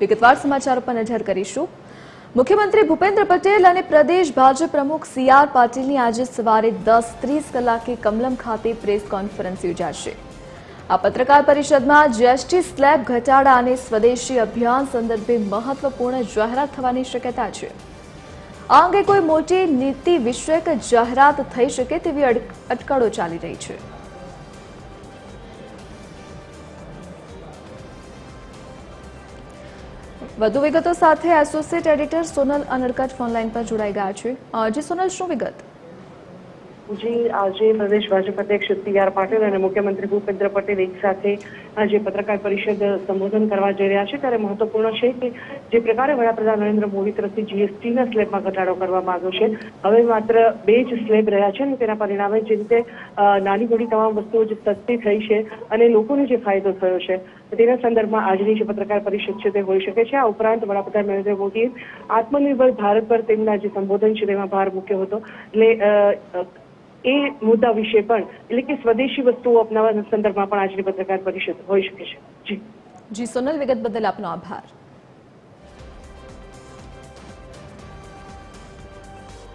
વિગતવાર સમાચારો પર નજર કરીશું. મુખ્યમંત્રી ભૂપેન્દ્ર પટેલ અને પ્રદેશ ભાજપ પ્રમુખ સી આર પાટીલની આજે સવારે દસ ત્રીસ કલાકે કમલમ ખાતે પ્રેસ કોન્ફરન્સ યોજાશે. આ પત્રકાર પરિષદમાં જીએસટી સ્લેબ ઘટાડા અને સ્વદેશી અભિયાન સંદર્ભે મહત્વપૂર્ણ જાહેરાત થવાની શક્યતા છે. આ અંગે કોઈ મોટી નીતિ વિષયક જાહેરાત થઈ શકે તેવી અટકળો ચાલી રહી છે. વધુ વિગતો સાથે એસોસિએટ એડિટર સોનલ અનરકટ ફોનલાઈન પર જોડાઈ ગયા છે. જે સોનલ, શું વિગત? જી આજે પ્રદેશ ભાજપ અધ્યક્ષ સી પાટીલ અને મુખ્યમંત્રી ભૂપેન્દ્ર પટેલ એક સાથે આજે પત્રકાર પરિષદ સંબોધન કરવા જઈ રહ્યા છે. ત્યારે મહત્વપૂર્ણ છે કે જે પ્રકારે વડાપ્રધાન નરેન્દ્ર મોદી તરફથી જીએસટીના સ્લેબમાં ઘટાડો કરવામાં આવ્યો છે. હવે માત્ર બે જ સ્લેબ રહ્યા છે અને તેના પરિણામે જે રીતે નાની મોટી તમામ વસ્તુઓ જે સસ્તી થઈ છે અને લોકોને જે ફાયદો થયો છે, તેના સંદર્ભમાં આજની જે પત્રકાર પરિષદ છે તે હોઈ શકે છે. આ ઉપરાંત વડાપ્રધાન નરેન્દ્ર મોદીએ આત્મનિર્ભર ભારત પર તેમના જે સંબોધન છે તેમાં ભાર મૂક્યો હતો. એટલે એ મુદ્દા વિશે પણ, એટલે કે સ્વદેશી વસ્તુઓ અપનાવવાના સંદર્ભમાં પણ આજની પત્રકાર પરિષદ હોઈ શકે છે. જી. જી, સોનલ વિગત બદલ આપનો આભાર.